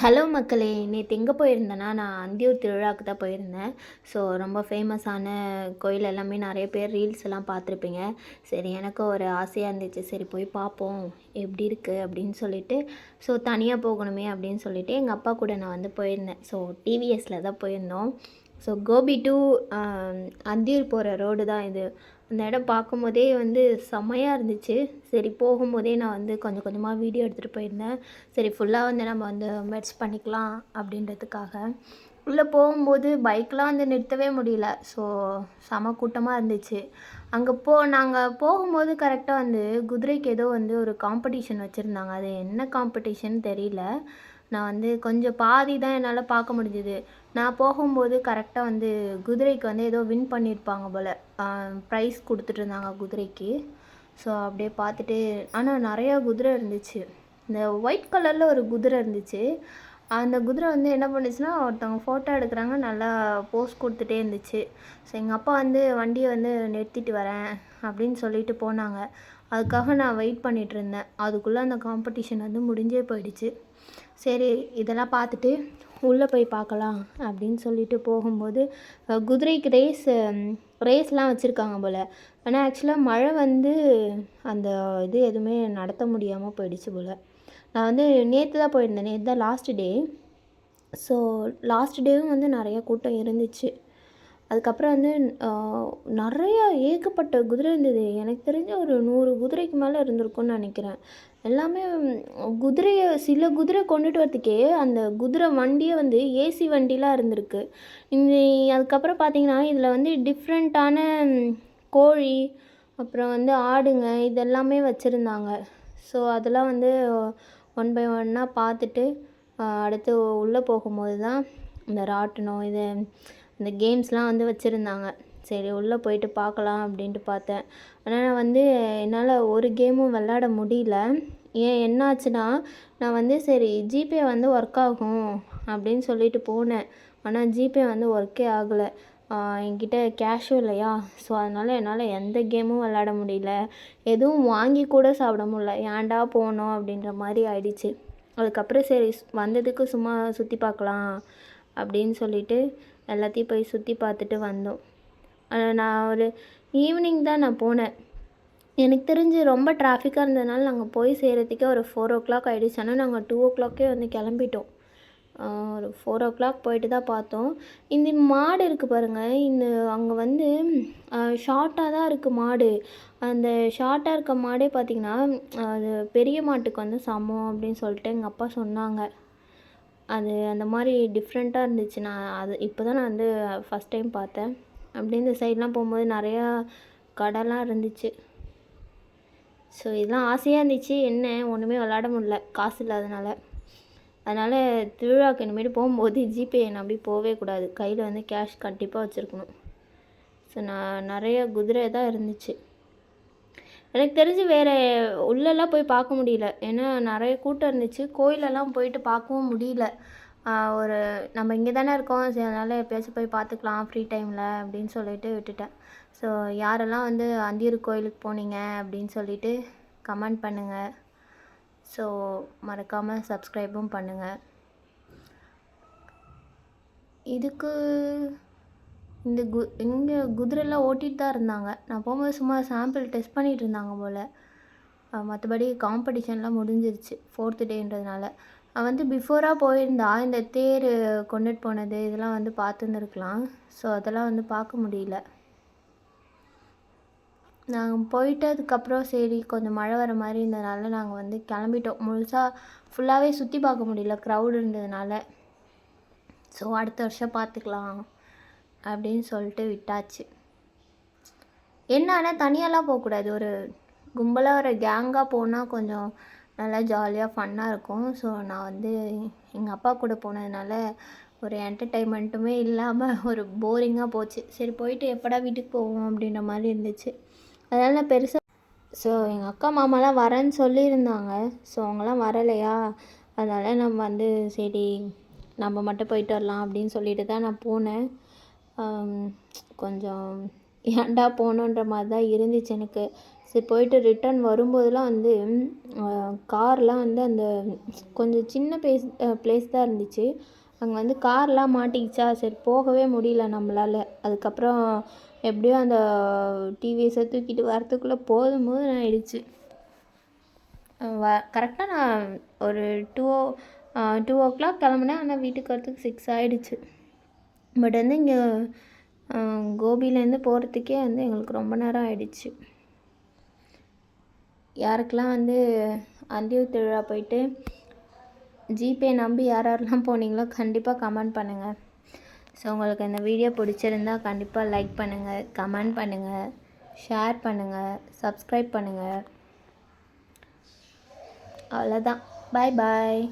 Hello மக்களே நேற்று எங்கே போயிருந்தேன்னா நான் அந்தியூர் திருவிழாவுக்கு தான் போயிருந்தேன். ஸோ ரொம்ப ஃபேமஸான கோயில் எல்லாமே நிறைய பேர் ரீல்ஸ் எல்லாம் பார்த்துருப்பீங்க. சரி எனக்கும் ஒரு ஆசையாக இருந்துச்சு. சரி போய் பார்ப்போம். எப்படி இருக்குது அப்படின்னு சொல்லிட்டு ஸோ தனியாக போகணுமே அப்படின்னு சொல்லிட்டு எங்கள் அப்பா கூட நான் வந்து போயிருந்தேன். ஸோ டிவிஎஸில் தான் போயிருந்தோம். ஸோ கோபி டு அந்தியூர் போகிற ரோடு தான் இது. அந்த இடம் பார்க்கும்போதே வந்து செம்மையாக இருந்துச்சு. சரி போகும்போதே நான் வந்து கொஞ்சம் கொஞ்சமாக வீடியோ எடுத்துகிட்டு போயிருந்தேன். சரி ஃபுல்லாக வந்து நம்ம வந்து மெட்ஸ் பண்ணிக்கலாம் அப்படின்றதுக்காக. உள்ளே போகும்போது பைக்கெலாம் வந்து நிறுத்தவே முடியல. ஸோ செம கூட்டமாக இருந்துச்சு. அங்கே போ நாங்கள் போகும்போது கரெக்டாக வந்து குதிரைக்கு ஏதோ வந்து ஒரு காம்படிஷன் வச்சுருந்தாங்க. அது என்ன காம்படிஷன் தெரியல. நான் வந்து கொஞ்சம் பாதி தான் என்னால் பார்க்க முடிஞ்சுது. நான் போகும்போது கரெக்டாக வந்து குதிரைக்கு வந்து ஏதோ வின் பண்ணியிருப்பாங்க போல். ப்ரைஸ் கொடுத்துட்டு இருந்தாங்க குதிரைக்கு. ஸோ அப்படியே பார்த்துட்டு ஆனால் நிறையா குதிரை இருந்துச்சு. இந்த ஒயிட் கலரில் ஒரு குதிரை இருந்துச்சு. அந்த குதிரை வந்து என்ன பண்ணுச்சுன்னா ஒருத்தவங்க ஃபோட்டோ எடுக்கிறாங்க நல்லா போஸ் கொடுத்துட்டே இருந்துச்சு. ஸோ எங்கள் அப்பா வந்து வண்டியை வந்து நிறுத்திட்டு வரேன் அப்படின்னு சொல்லிட்டு போனாங்க. அதுக்காக நான் வெயிட் பண்ணிகிட்டு இருந்தேன். அதுக்குள்ளே அந்த காம்படிஷன் வந்து முடிஞ்சே போயிடுச்சு. சரி இதெல்லாம் பார்த்துட்டு உள்ளே போய் பார்க்கலாம் அப்படின்னு சொல்லிட்டு போகும்போது குதிரைக்கு ரேஸ் ரேஸ்லாம் வச்சுருக்காங்க போல். ஆனால் ஆக்சுவலாக மழை வந்து அந்த இது எதுவுமே நடத்த முடியாமல் போயிடுச்சு போல். நான் வந்து நேற்று தான் போயிருந்தேன். நேற்று தான் லாஸ்ட் டே ஸோ லாஸ்ட் டேவும் வந்து நிறைய கூட்டம் இருந்துச்சு. அதுக்கப்புறம் வந்து நிறையா ஏகப்பட்ட குதிரை இருந்தது. எனக்கு தெரிஞ்ச ஒரு நூறு குதிரைக்கு மேலே இருந்திருக்குன்னு நினைக்கிறேன். எல்லாமே குதிரையை சில குதிரை கொண்டுட்டு வரத்துக்கே அந்த குதிரை வண்டியே வந்து ஏசி வண்டிலாம் இருந்திருக்கு. இந்த அதுக்கப்புறம் பார்த்தீங்கன்னா இதில் வந்து டிஃப்ரெண்ட்டான கோழி அப்புறம் வந்து ஆடுங்க இதெல்லாமே வச்சுருந்தாங்க. ஸோ அதெல்லாம் வந்து ஒன் பை ஒன்னாக பார்த்துட்டு அடுத்து உள்ளே போகும்போது தான் இந்த ராட்டினம் இது இந்த கேம்ஸ்லாம் வந்து வச்சுருந்தாங்க. சரி உள்ளே போயிட்டு பார்க்கலாம் அப்படின்ட்டு பார்த்தேன். ஆனால் நான் வந்து என்னால் ஒரு கேமும் விளாட முடியல. ஏன் என்னாச்சுன்னா நான் வந்து சரி ஜிபே வந்து ஒர்க் ஆகும் அப்படின்னு சொல்லிட்டு போனேன். ஆனால் ஜிபே வந்து ஒர்க்கே ஆகலை. என்கிட்ட கேஷும் இல்லையா? ஸோ அதனால் என்னால் எந்த கேமும் விளாட முடியல. எதுவும் வாங்கி கூட சாப்பிட முடியல. ஏன்டா போனோம் அப்படின்ற மாதிரி ஆயிடுச்சு. அதுக்கப்புறம் சரி வந்ததுக்கு சும்மா சுற்றி பார்க்கலாம். அப்படின்னு சொல்லிட்டு எல்லாத்தையும் போய் சுற்றி பார்த்துட்டு வந்தோம். நான் ஒரு ஈவினிங் தான் நான் போனேன். எனக்கு தெரிஞ்சு ரொம்ப டிராஃபிக்காக இருந்ததுனால நாங்கள் போய் சேர்கிறதுக்கே ஒரு ஃபோர் ஓ கிளாக் ஆகிடுச்சு ஆனால் நாங்கள் டூ ஓ கிளாக்கே வந்து கிளம்பிட்டோம். ஒரு ஃபோர் ஓ கிளாக் போயிட்டு தான் பார்த்தோம். இந்த மாடு இருக்குது பாருங்கள் இந்த அங்கே வந்து ஷார்ட்டாக தான் இருக்குது மாடு. அந்த ஷார்ட்டாக இருக்க மாடே பார்த்திங்கன்னா அது பெரிய மாட்டுக்கு வந்து சமம் அப்படின்னு சொல்லிட்டு எங்கள் அப்பா சொன்னாங்க. அது அந்த மாதிரி டிஃப்ரெண்ட்டாக இருந்துச்சு நான் அது இப்போ தான் நான் வந்து ஃபஸ்ட் டைம் பார்த்தேன். அப்படியே இந்த சைட்லாம் போகும்போது நிறையா கடைலாம் இருந்துச்சு. ஸோ இதெல்லாம் ஆசையாக இருந்துச்சு. என்ன? ஒன்றுமே விளாட முடியல. காசு இல்லாதனால. அதனால் திருவிழாக்கு இனிமேட்டு போகும்போது ஜிபே நம்பி போகவே கூடாது. கையில் வந்து கேஷ் கண்டிப்பாக வச்சுருக்கணும். ஸோ நான் நிறைய குதிரை தான் இருந்துச்சு. எனக்கு தெரிஞ்சு வேறு உள்ளெல்லாம் போய் பார்க்க முடியல. ஏன்னா நிறைய கூட்டம் இருந்துச்சு. கோயிலெல்லாம் போயிட்டு பார்க்கவும் முடியல. ஒரு நம்ம இங்கே தானே இருக்கோம். சரி அதனால் எப்பயாச்சும் போய் பார்த்துக்கலாம் ஃப்ரீ டைமில் அப்படின்னு சொல்லிட்டு விட்டுட்டேன். ஸோ யாரெல்லாம் வந்து அந்தியூர் கோயிலுக்கு போனீங்க அப்படின்னு சொல்லிட்டு கமெண்ட் பண்ணுங்கள் ஸோ மறக்காமல் சப்ஸ்கிரைபும் பண்ணுங்கள் இதுக்கு இந்த கு இங்கே குதிரைலாம் ஓட்டிகிட்டு தான் இருந்தாங்க. நான் போகும்போது சும்மா சாம்பிள் டெஸ்ட் பண்ணிகிட்டு இருந்தாங்க போல். மற்றபடி காம்படிஷன்லாம் முடிஞ்சிருச்சு ஃபோர்த்து டேன்றதுனால அவன் வந்து பிஃபோராக போயிருந்தா இந்த தேர் கொண்டுட்டு போனது இதெல்லாம் வந்து பார்த்துருந்துருக்கலாம். ஸோ அதெல்லாம் வந்து பார்க்க முடியல. நாங்கள் போயிட்டு அதுக்கப்புறம் சரி கொஞ்சம் மழை வர மாதிரி இருந்ததுனால நாங்கள் வந்து கிளம்பிட்டோம். முழுசாக ஃபுல்லாகவே சுற்றி பார்க்க முடியல க்ரௌடு இருந்ததுனால. ஸோ அடுத்த வருஷம் பார்த்துக்கலாம். அப்படின்னு சொல்லிட்டு விட்டாச்சு. என்னன்னா தனியாலாம் போகக்கூடாது. ஒரு கும்பலாக ஒரு கேங்காக போனால் கொஞ்சம் நல்லா ஜாலியாக ஃபன்னாக இருக்கும். ஸோ நான் வந்து எங்கள் அப்பா கூட போனதுனால ஒரு என்டர்டைன்மெண்ட்டுமே இல்லாமல் ஒரு போரிங்காக போச்சு. சரி போயிட்டு எப்படா வீட்டுக்கு போவோம் அப்படின்ற மாதிரி இருந்துச்சு. அதனால் நான் பெருசாக ஸோ எங்கள் அக்கா மாமாலாம் வரேன்னு சொல்லியிருந்தாங்க. ஸோ அவங்களாம் வரலையா? அதனால் நம்ம வந்து சரி நம்ம மட்டும் போயிட்டு வரலாம் அப்படின்னு சொல்லிட்டு தான் நான் போனேன். கொஞ்சம் ஏன்டா போனோன்ற மாதிரி தான் இருந்துச்சு எனக்கு. சரி போயிட்டு ரிட்டர்ன் வரும்போதெலாம் வந்து கார்லாம் வந்து அந்த கொஞ்சம் சின்ன பிளேஸ் பிளேஸ் தான் இருந்துச்சு. அங்கே வந்து கார்லாம் மாட்டிக்கிச்சா? சரி போகவே முடியல நம்மளால். அதுக்கப்புறம் எப்படியோ அந்த டிவிஎஸை தூக்கிட்டு வரத்துக்குள்ளே போதும் போது நான் ஆயிடுச்சு வ கரெக்டாக நான் ஒரு டூ டூ ஓ கிளாக் கிளம்புனேன். ஆனால் வீட்டுக்கு வரத்துக்கு சிக்ஸ் ஆகிடுச்சு பட் வந்து இங்கே கோபிலேருந்து போகிறதுக்கே வந்து எங்களுக்கு ரொம்ப நேரம் ஆயிடுச்சு. யாருக்கெல்லாம் வந்து அந்தியூர் திருவிழா போயிட்டு ஜிபே நம்பி யார் யாரெல்லாம் போனீங்களோ கண்டிப்பாக கமெண்ட் பண்ணுங்கள் ஸோ உங்களுக்கு இந்த வீடியோ பிடிச்சிருந்தா கண்டிப்பாக லைக் பண்ணுங்கள் கமெண்ட் பண்ணுங்கள் ஷேர் பண்ணுங்கள் சப்ஸ்கிரைப் பண்ணுங்கள் அவ்வளோதான் பாய் பாய்